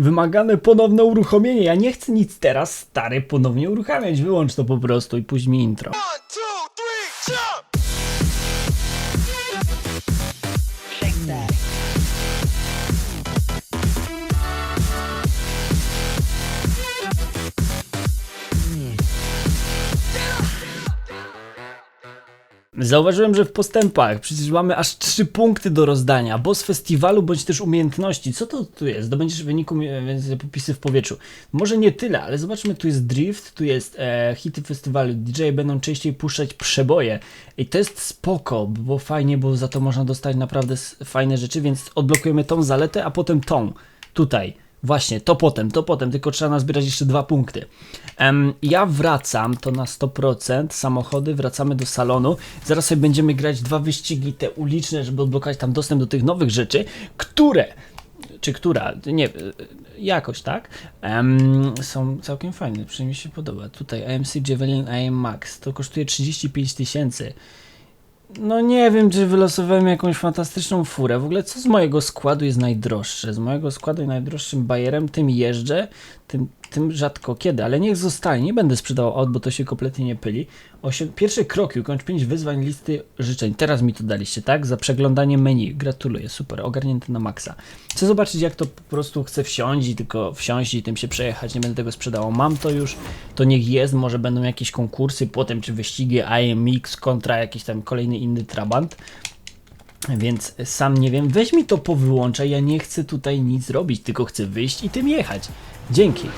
Wymagane ponowne uruchomienie. Ja nie chcę nic teraz, stary, ponownie uruchamiać. Wyłącz to po prostu i mi intro. One, two, three, jump! Zauważyłem, że w postępach przecież mamy aż trzy punkty do rozdania. Boss festiwalu bądź też umiejętności. Co to tu jest? Zdobędziesz w wyniku e, popisy w powietrzu. Może nie tyle, ale zobaczmy, tu jest drift, tu jest e, hity festiwalu. DJ będą częściej puszczać przeboje. I to jest spoko, było fajnie, bo za to można dostać naprawdę fajne rzeczy, więc odblokujemy tą zaletę, a potem tą. Tutaj. Właśnie, to potem, to potem, tylko trzeba nazbierać jeszcze dwa punkty. Em, ja wracam, to na 100%, samochody, wracamy do salonu. Zaraz sobie będziemy grać dwa wyścigi, te uliczne, żeby odblokować tam dostęp do tych nowych rzeczy, które, czy która, nie, e, jakoś tak, em, są całkiem fajne, przynajmniej mi się podoba. Tutaj AMC Javelin AM Max, to kosztuje 35 tysięcy. No nie wiem, czy wylosowałem jakąś fantastyczną furę. W ogóle co z mojego składu jest najdroższe? Z mojego składu najdroższym bajerem tym jeżdżę, tym, tym rzadko kiedy, ale niech zostanie. Nie będę sprzedawał aut, bo to się kompletnie nie pyli. Osiem, pierwsze kroki, ukończ 5 wyzwań listy życzeń. Teraz mi to daliście, tak? Za przeglądanie menu. Gratuluję, super, ogarnięty na maksa. Chcę zobaczyć, jak to po prostu chcę wsiąść i tylko wsiąść i tym się przejechać. Nie będę tego sprzedawał. Mam to już, to niech jest. Może będą jakieś konkursy, potem czy wyścigi IMX kontra jakiś tam kolejny inny trabant. Więc sam nie wiem, weź mi to powyłączaj, ja nie chcę tutaj nic robić, tylko chcę wyjść i tym jechać. Dzięki.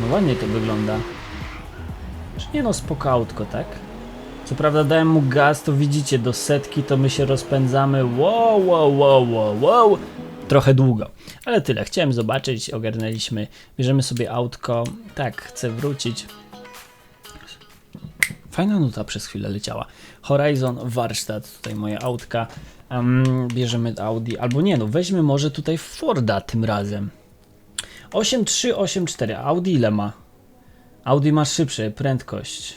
No ładnie to wygląda. Czy nie no, spoko autko, tak? Co prawda dałem mu gaz, to widzicie, do setki to my się rozpędzamy, wow, wow, wow, wow, wow, trochę długo. Ale tyle, chciałem zobaczyć, ogarnęliśmy, bierzemy sobie autko, tak, chcę wrócić. Fajna nuta przez chwilę leciała. Horizon, warsztat, tutaj moje autka. Em, bierzemy Audi, albo nie, no weźmy może tutaj Forda tym razem. 8384, Audi ile ma? Audi ma szybsze, prędkość.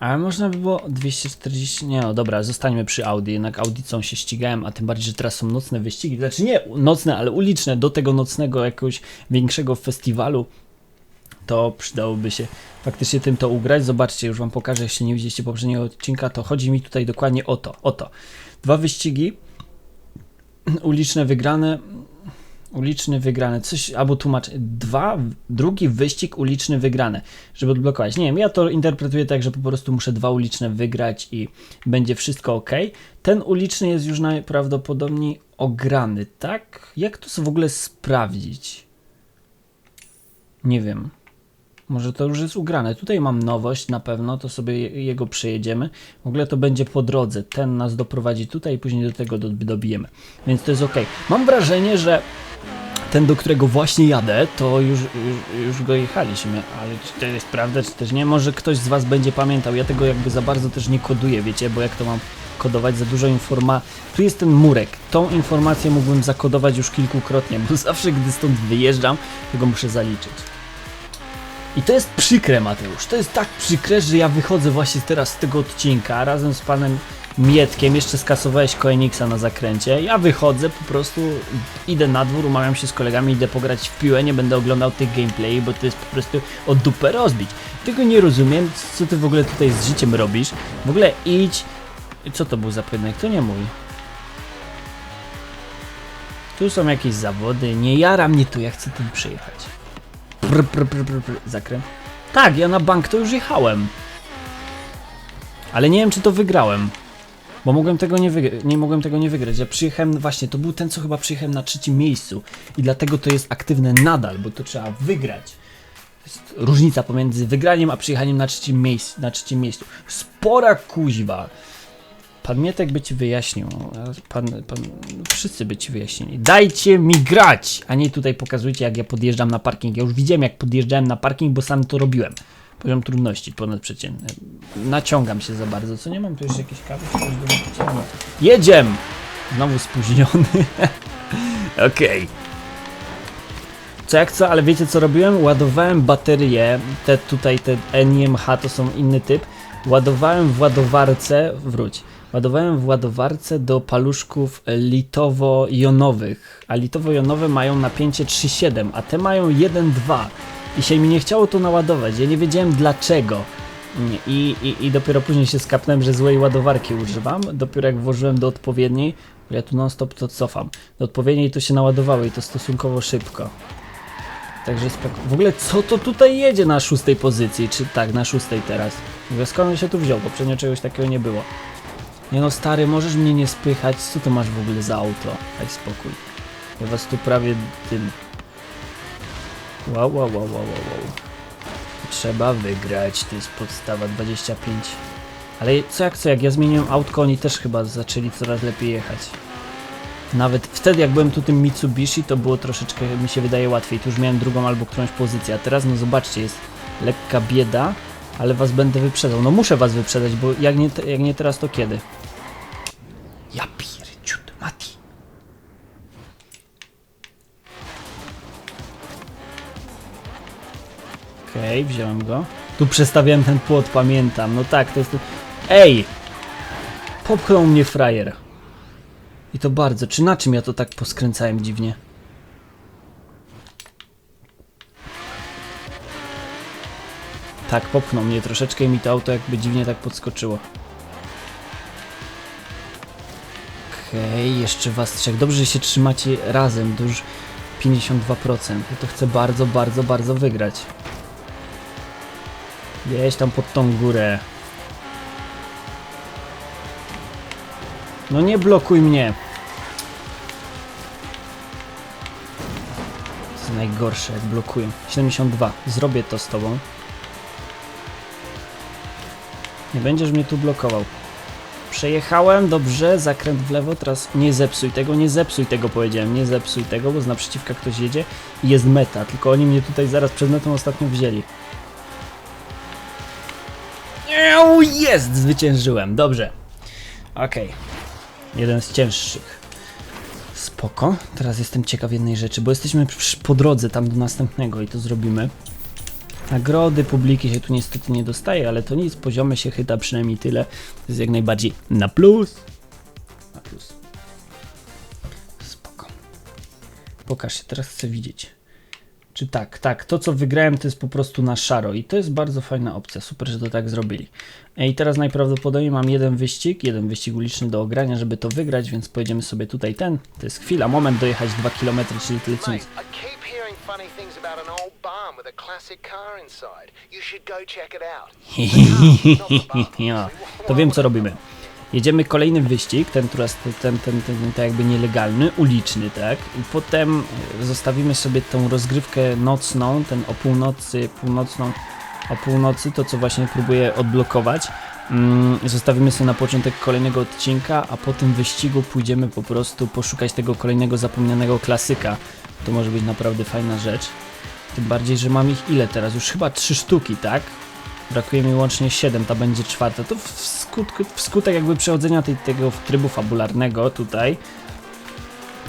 Ale można by było 240, nie no dobra, zostańmy przy Audi, jednak Audicą się ścigałem, a tym bardziej, że teraz są nocne wyścigi, znaczy nie nocne, ale uliczne, do tego nocnego jakiegoś większego festiwalu, to przydałoby się faktycznie tym to ugrać. Zobaczcie, już wam pokażę, jeśli nie widzieliście poprzedniego odcinka, to chodzi mi tutaj dokładnie o to, o to. Dwa wyścigi, uliczne wygrane, uliczny wygrany, coś, albo tłumacz, dwa, drugi wyścig uliczny wygrany, żeby odblokować. Nie wiem, ja to interpretuję tak, że po prostu muszę dwa uliczne wygrać i będzie wszystko ok. Ten uliczny jest już najprawdopodobniej ograny, tak? Jak to w ogóle sprawdzić? Nie wiem. Może to już jest ugrane. Tutaj mam nowość na pewno, to sobie je- jego przejedziemy. W ogóle to będzie po drodze. Ten nas doprowadzi tutaj później do tego do- dobijemy. Więc to jest ok. Mam wrażenie, że ten, do którego właśnie jadę, to już, już, już go jechaliśmy, ale czy to jest prawda, czy też nie? Może ktoś z Was będzie pamiętał. Ja tego jakby za bardzo też nie koduję, wiecie, bo jak to mam kodować za dużo informacji. Tu jest ten murek. Tą informację mógłbym zakodować już kilkukrotnie, bo zawsze, gdy stąd wyjeżdżam, to go muszę zaliczyć. I to jest przykre, Mateusz. To jest tak przykre, że ja wychodzę właśnie teraz z tego odcinka razem z panem Mietkiem. Jeszcze skasowałeś Koenixa na zakręcie. Ja wychodzę, po prostu idę na dwór, umawiam się z kolegami, idę pograć w piłę. Nie będę oglądał tych gameplay, bo to jest po prostu od dupę rozbić. Tego nie rozumiem, co ty w ogóle tutaj z życiem robisz. W ogóle idź. Co to był za pojedynek? To nie mój. Tu są jakieś zawody. Nie jara mnie to, ja chcę tym przyjechać. Pr, pr, pr, pr, pr. Zakręt. Tak, ja na bank to już jechałem. Ale nie wiem, czy to wygrałem. Bo mogłem tego nie, nie mogłem tego nie wygrać. Ja przyjechałem, właśnie, to był ten, co chyba przyjechałem na trzecim miejscu. I dlatego to jest aktywne nadal, bo to trzeba wygrać. Jest różnica pomiędzy wygraniem a przyjechaniem na trzecim, miejsc- na trzecim miejscu. Spora kuźwa. Pan Mietek by ci wyjaśnił. Pan, pan, wszyscy by ci wyjaśnili. Dajcie mi grać, a nie tutaj pokazujcie, jak ja podjeżdżam na parking. Ja już widziałem, jak podjeżdżałem na parking, bo sam to robiłem. Poziom trudności ponadprzeciętny. Naciągam się za bardzo. Co nie mam tu jeszcze jakieś kawy? czy. Jedziem! Znowu spóźniony. Okej. Co jak co, ale wiecie co robiłem? Ładowałem baterie, te tutaj, te NIMH to są inny typ. Ładowałem w ładowarce, wróć, Ładowałem w ładowarce do paluszków litowo-jonowych, a litowo-jonowe mają napięcie 3,7, a te mają 1,2 i się mi nie chciało to naładować, ja nie wiedziałem dlaczego. I, i, I dopiero później się skapnąłem, że złej ładowarki używam. Dopiero jak włożyłem do odpowiedniej, bo ja tu non stop to cofam, do odpowiedniej to się naładowało i to stosunkowo szybko. Także spoko. W ogóle co to tutaj jedzie na szóstej pozycji? Czy tak, na szóstej teraz? Skąd się tu wziął? Poprzednio czegoś takiego nie było. Nie no stary, możesz mnie nie spychać? Co to masz w ogóle za auto? Daj spokój. Ja was tu prawie tym... Wow, wow, wow, wow, wow. Trzeba wygrać, to jest podstawa 25. Ale co jak co, jak ja zmieniłem autko, oni też chyba zaczęli coraz lepiej jechać. Nawet wtedy, jak byłem tu tym Mitsubishi, to było troszeczkę, mi się wydaje, łatwiej. Tu już miałem drugą albo którąś pozycję, a teraz, no zobaczcie, jest lekka bieda, ale was będę wyprzedzał. No muszę was wyprzedzać, bo jak nie, jak nie teraz, to kiedy? Ja pierdziut, Mati. Okej, wziąłem go. Tu przestawiałem ten płot, pamiętam. No tak, to jest... Ej! Popchnął mnie frajer. I to bardzo. Czy na czym ja to tak poskręcałem dziwnie? Tak, popchnął mnie troszeczkę i mi to auto jakby dziwnie tak podskoczyło. Okej, jeszcze was trzech. Dobrze, że się trzymacie razem. To już 52%. Ja to chcę bardzo, bardzo, bardzo wygrać. Jeźdź tam pod tą górę. No nie blokuj mnie. To jest najgorsze, jak blokuję. 72. Zrobię to z tobą. Nie będziesz mnie tu blokował. Przejechałem, dobrze, zakręt w lewo, teraz nie zepsuj tego, nie zepsuj tego powiedziałem, nie zepsuj tego, bo z naprzeciwka ktoś jedzie i jest meta, tylko oni mnie tutaj zaraz przed metą ostatnio wzięli. Jest! Zwyciężyłem, dobrze. Okej. Jeden z cięższych. Spoko. Teraz jestem ciekaw jednej rzeczy, bo jesteśmy po drodze tam do następnego i to zrobimy. Nagrody, publiki się tu niestety nie dostaje, ale to nic, poziomy się chyta przynajmniej tyle. To jest jak najbardziej na plus. Na plus. Spoko. Pokaż się, teraz chcę widzieć. Czy tak, tak, to co wygrałem to jest po prostu na szaro i to jest bardzo fajna opcja, super, że to tak zrobili. I teraz najprawdopodobniej mam jeden wyścig, jeden wyścig uliczny do ogrania, żeby to wygrać, więc pojedziemy sobie tutaj ten. To jest chwila, moment dojechać 2 km, czyli tyle co nic. Funny things about an old barn with a classic car inside. You should go check it out. Ja, to wiem co robimy. Jedziemy kolejny wyścig, ten, teraz, ten, ten, ten, ten tak jakby nielegalny, uliczny, tak? I potem e, zostawimy sobie tą rozgrywkę nocną, ten o północy, północną, o północy, to co właśnie próbuję odblokować. Mm, zostawimy sobie na początek kolejnego odcinka, a po tym wyścigu pójdziemy po prostu poszukać tego kolejnego zapomnianego klasyka. To może być naprawdę fajna rzecz. Tym bardziej, że mam ich ile teraz? Już chyba trzy sztuki, tak? Brakuje mi łącznie 7, ta będzie czwarta. To w skutku, w skutek jakby przechodzenia tej, tego trybu fabularnego tutaj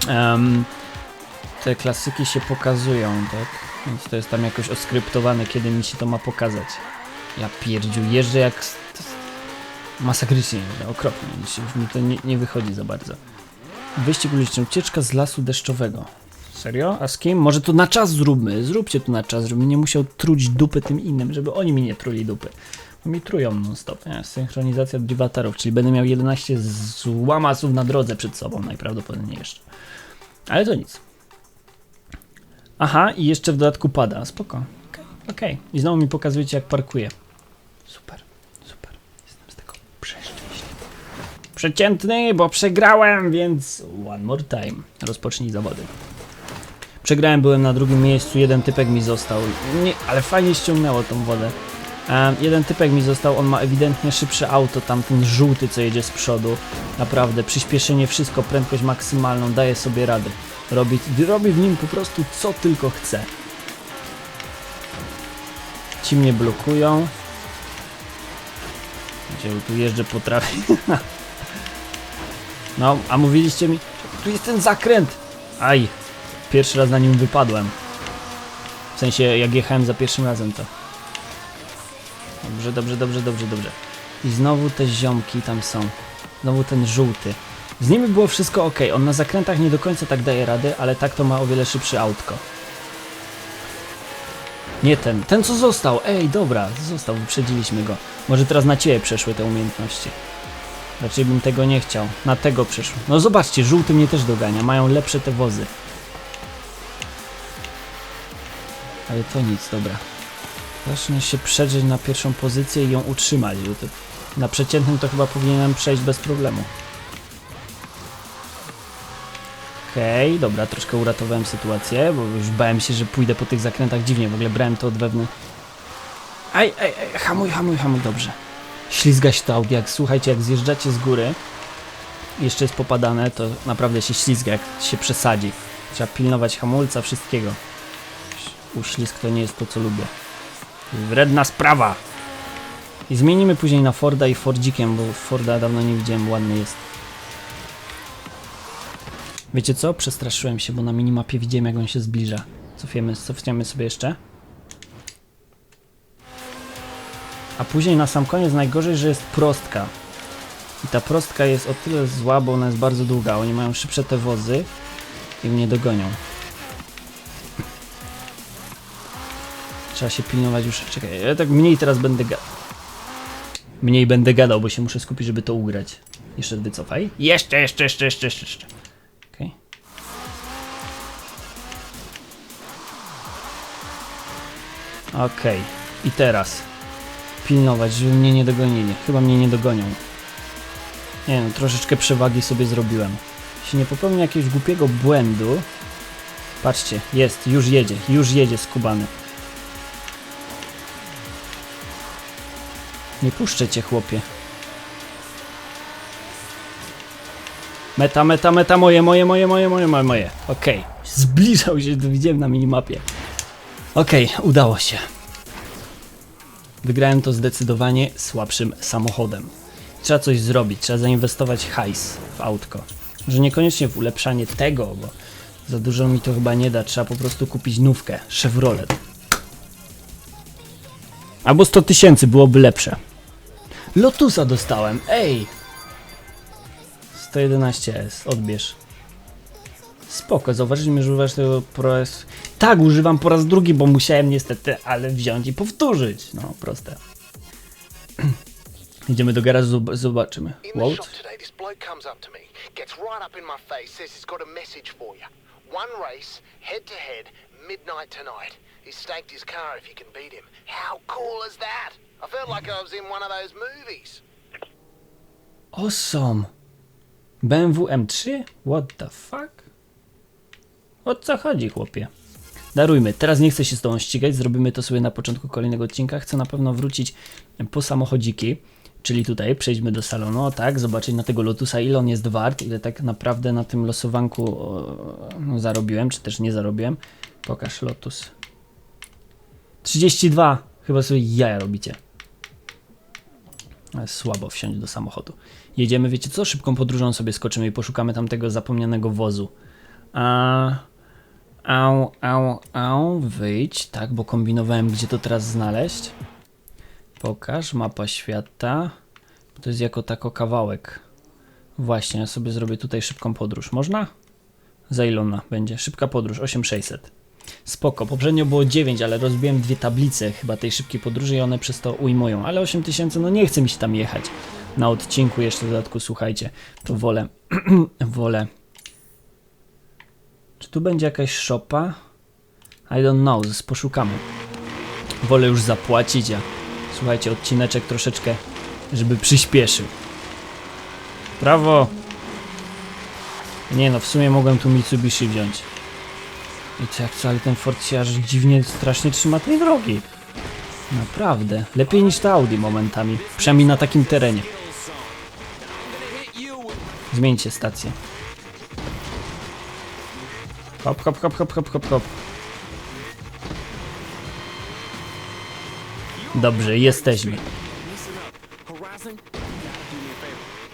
em, te klasyki się pokazują, tak? Więc to jest tam jakoś oskryptowane, kiedy mi się to ma pokazać. Ja pierdziu, jeżdżę jak... Masakrycznie okropnie. Już mi to nie, nie wychodzi za bardzo. Wyścig uliczny, ucieczka z lasu deszczowego. Serio? A z kim? Może to na czas zróbmy. Zróbcie to na czas, żebym nie musiał truć dupy tym innym, żeby oni mi nie truli dupy. Bo mi trują non stop. Nie? Synchronizacja drivatarów, czyli będę miał 11 złamasów na drodze przed sobą najprawdopodobniej jeszcze. Ale to nic. Aha, i jeszcze w dodatku pada. Spoko. Okej. okej. I znowu mi pokazujecie jak parkuję. Super, super. Jestem z tego przeszczęśliwy. Przeciętny, bo przegrałem, więc one more time. Rozpocznij zawody. Przegrałem, byłem na drugim miejscu, jeden typek mi został. Nie, ale fajnie ściągnęło tą wodę. Jeden typek mi został, on ma ewidentnie szybsze auto, tam ten żółty, co jedzie z przodu. Naprawdę, przyspieszenie, wszystko, prędkość maksymalną, daje sobie radę. Robi, robi w nim po prostu co tylko chce. Ci mnie blokują. Gdzie tu jeżdżę po trawie. No, a mówiliście mi, tu jest ten zakręt. Aj, pierwszy raz na nim wypadłem. W sensie, jak jechałem za pierwszym razem, to. Dobrze, dobrze, dobrze, dobrze, dobrze. I znowu te ziomki tam są. Znowu ten żółty. Z nimi było wszystko ok. On na zakrętach nie do końca tak daje rady, ale tak to ma o wiele szybszy autko. Nie ten. Ten co został. Ej, dobra, został. Wyprzedziliśmy go. Może teraz na ciebie przeszły te umiejętności. Raczej bym tego nie chciał. Na tego przeszło. No zobaczcie, żółty mnie też dogania. Mają lepsze te wozy. Ale to nic, dobra. Zacznę się przedrzeć na pierwszą pozycję i ją utrzymać. Na przeciętnym to chyba powinienem przejść bez problemu. Okej, dobra, troszkę uratowałem sytuację, bo już bałem się, że pójdę po tych zakrętach dziwnie. W ogóle brałem to od wewnątrz. Aj, aj, aj, hamuj, hamuj, hamuj, dobrze. Ślizga się to jak słuchajcie, jak zjeżdżacie z góry, jeszcze jest popadane, to naprawdę się ślizga, jak się przesadzi. Trzeba pilnować hamulca, wszystkiego. Uślizg to nie jest to, co lubię. Wredna sprawa! I zmienimy później na Forda i Fordzikiem, bo Forda dawno nie widziałem, ładny jest. Wiecie co? Przestraszyłem się, bo na minimapie widziałem jak on się zbliża. Cofiemy, cofniemy sobie jeszcze. A później na sam koniec najgorzej, że jest prostka. I ta prostka jest o tyle zła, bo ona jest bardzo długa. Oni mają szybsze te wozy i mnie dogonią. Trzeba się pilnować już. Czekaj, ja tak mniej teraz będę gadał. Mniej będę gadał, bo się muszę skupić, żeby to ugrać. Jeszcze wycofaj. Jeszcze, jeszcze, jeszcze, jeszcze, jeszcze. jeszcze. Okej. Okej. I teraz pilnować, żeby mnie nie dogonili. Chyba mnie nie dogonią. Nie no, troszeczkę przewagi sobie zrobiłem. Jeśli nie popełnię jakiegoś głupiego błędu... Patrzcie, jest, już jedzie, już jedzie skubany. Nie puszczę cię, chłopie. Meta, meta, meta, moje, moje, moje, moje, moje, moje, moje. Okej, zbliżał się, widziałem na minimapie. Okej, udało się. Wygrałem to zdecydowanie słabszym samochodem. Trzeba coś zrobić, trzeba zainwestować hajs w autko. Że niekoniecznie w ulepszanie tego, bo za dużo mi to chyba nie da. Trzeba po prostu kupić nówkę, Chevrolet. Albo 100 tysięcy byłoby lepsze. Lotusa dostałem, ej! 111S, odbierz. Spoko, zauważyliśmy, że używasz tego po raz... Tak, używam po raz drugi, bo musiałem niestety, ale wziąć i powtórzyć. No, proste. Idziemy do garażu, zob- zobaczymy. Wout? One race, head to head, midnight tonight. He's staked his car if you can beat him. How cool is that? I felt like I was in one of those movies. Awesome. BMW M3? What the fuck? O co chodzi, chłopie? Darujmy, teraz nie chcę się z tobą ścigać, zrobimy to sobie na początku kolejnego odcinka. Chcę na pewno wrócić po samochodziki, czyli tutaj przejdźmy do salonu, tak, zobaczyć na tego Lotusa, ile on jest wart, ile tak naprawdę na tym losowanku o, no, zarobiłem, czy też nie zarobiłem. Pokaż Lotus. 32! Chyba sobie jaja robicie. Ale Słabo wsiąść do samochodu. Jedziemy, wiecie co? Szybką podróżą sobie skoczymy i poszukamy tamtego zapomnianego wozu. A... Au, au, au, wyjdź, tak, bo kombinowałem, gdzie to teraz znaleźć. Pokaż, mapa świata. To jest jako tako kawałek. Właśnie, ja sobie zrobię tutaj szybką podróż. Można? Za ile ona będzie? Szybka podróż, 8600. Spoko, poprzednio było 9, ale rozbiłem dwie tablice chyba tej szybkiej podróży i one przez to ujmują. Ale 8000, no nie chce mi się tam jechać. Na odcinku jeszcze w dodatku, słuchajcie, to wolę, wolę. Czy tu będzie jakaś szopa? I don't know, poszukamy. Wolę już zapłacić, a słuchajcie, odcineczek troszeczkę, żeby przyspieszył. Brawo! Nie no, w sumie mogłem tu Mitsubishi wziąć. I co jak co, ale ten aż dziwnie, strasznie trzyma tej drogi. Naprawdę. Lepiej niż to Audi momentami. Przynajmniej na takim terenie. Zmieńcie stację. Hop, hop, hop, hop, hop, hop, hop. Dobrze, jesteśmy.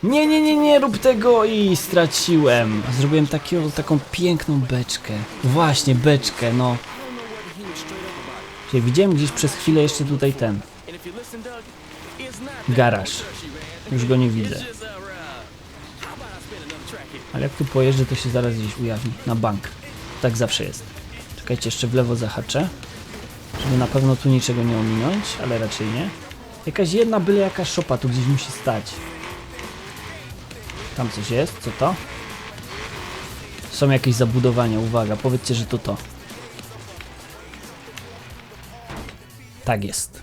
Nie, nie, nie, nie rób tego i straciłem. Zrobiłem taką piękną beczkę. Właśnie, beczkę, no. Czyli widziałem gdzieś przez chwilę jeszcze tutaj ten. Garaż. Już go nie widzę. Ale jak tu pojeżdżę, to się zaraz gdzieś ujawni. Na bank. Tak zawsze jest. Czekajcie, jeszcze w lewo zahaczę. Żeby na pewno tu niczego nie ominąć, ale raczej nie. Jakaś jedna byle jaka szopa tu gdzieś musi stać. Tam coś jest, co to? Są jakieś zabudowania, uwaga, powiedzcie, że to to. Tak jest.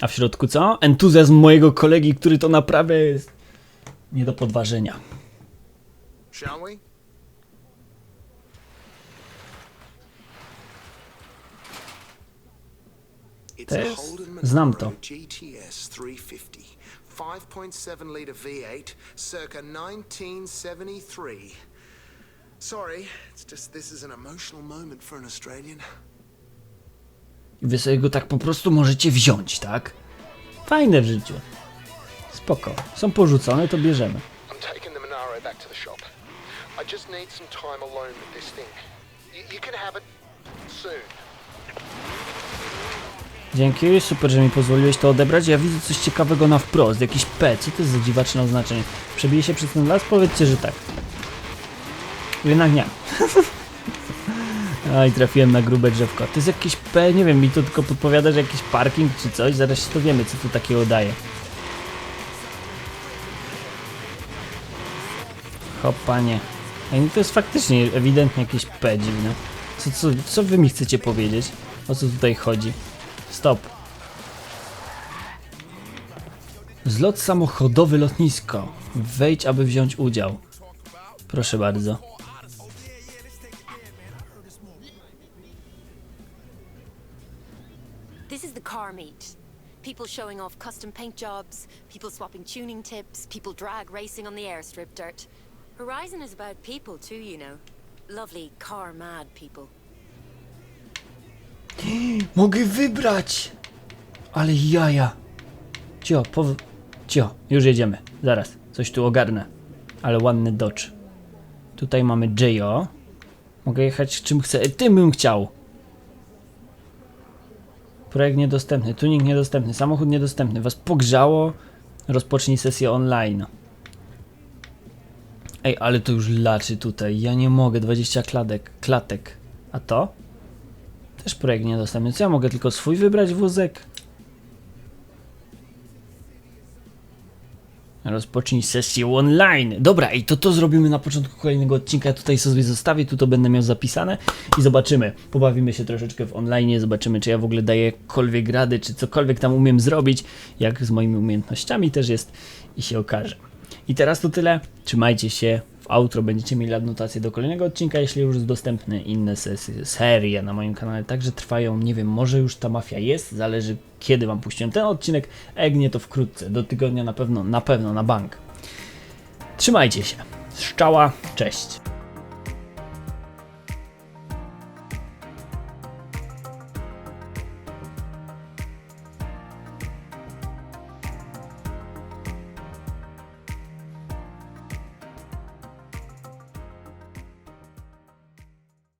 A w środku co? Entuzjazm mojego kolegi, który to naprawia jest nie do podważenia. Shall we? To jest- znam to. GTS 350, 5.7 liter V8, circa 1973. Sorry, it's just this is an emotional moment for an Australian. Wy sobie go tak po prostu możecie wziąć, tak? Fajne w życiu. Spoko. Są porzucone, to bierzemy. I'm taking the Monaro back to the shop. I just need some time alone with this thing. You, you can have it soon. Dzięki, super, że mi pozwoliłeś to odebrać. Ja widzę coś ciekawego na wprost, jakiś P. Co to jest za dziwaczne oznaczenie? Przebije się przez ten las? Powiedzcie, że tak. Jednak nie. Aj, trafiłem na grube drzewko. To jest jakiś P, nie wiem, mi to tylko podpowiada, że jakiś parking czy coś. Zaraz się to wiemy, co to takiego daje. Hopanie. Ej, no to jest faktycznie ewidentnie jakieś P dziwne. Co, co, co wy mi chcecie powiedzieć? O co tutaj chodzi? Stop. Zlot samochodowy lotnisko. Wejdź, aby wziąć udział. Proszę bardzo. This is the car meet. People showing off custom paint jobs, people swapping tuning tips, people drag racing on the airstrip dirt. Horizon is about people too, you know. Lovely car mad people. Mogę wybrać! Ale jaja. Cio, pow... Cio, już jedziemy. Zaraz, coś tu ogarnę. Ale ładny Dodge. Tutaj mamy JO. Mogę jechać czym chcę. E, Tym bym chciał. Projekt niedostępny, tuning niedostępny, samochód niedostępny. Was pogrzało? Rozpocznij sesję online. Ej, ale to już laczy tutaj. Ja nie mogę. 20 klatek. klatek. A to? Też projekt niedostępny. Co ja mogę tylko swój wybrać wózek? Rozpocznij sesję online. Dobra, i to to zrobimy na początku kolejnego odcinka. Ja tutaj sobie zostawię, tu to będę miał zapisane i zobaczymy. Pobawimy się troszeczkę w online, zobaczymy, czy ja w ogóle daję jakkolwiek rady, czy cokolwiek tam umiem zrobić, jak z moimi umiejętnościami też jest i się okaże. I teraz to tyle. Trzymajcie się. Outro będziecie mieli adnotację do kolejnego odcinka, jeśli już dostępne inne sesje, serie na moim kanale. Także trwają, nie wiem, może już ta mafia jest, zależy kiedy wam puściłem ten odcinek, a jak nie to wkrótce, do tygodnia na pewno, na pewno na bank. Trzymajcie się. Szczała, cześć.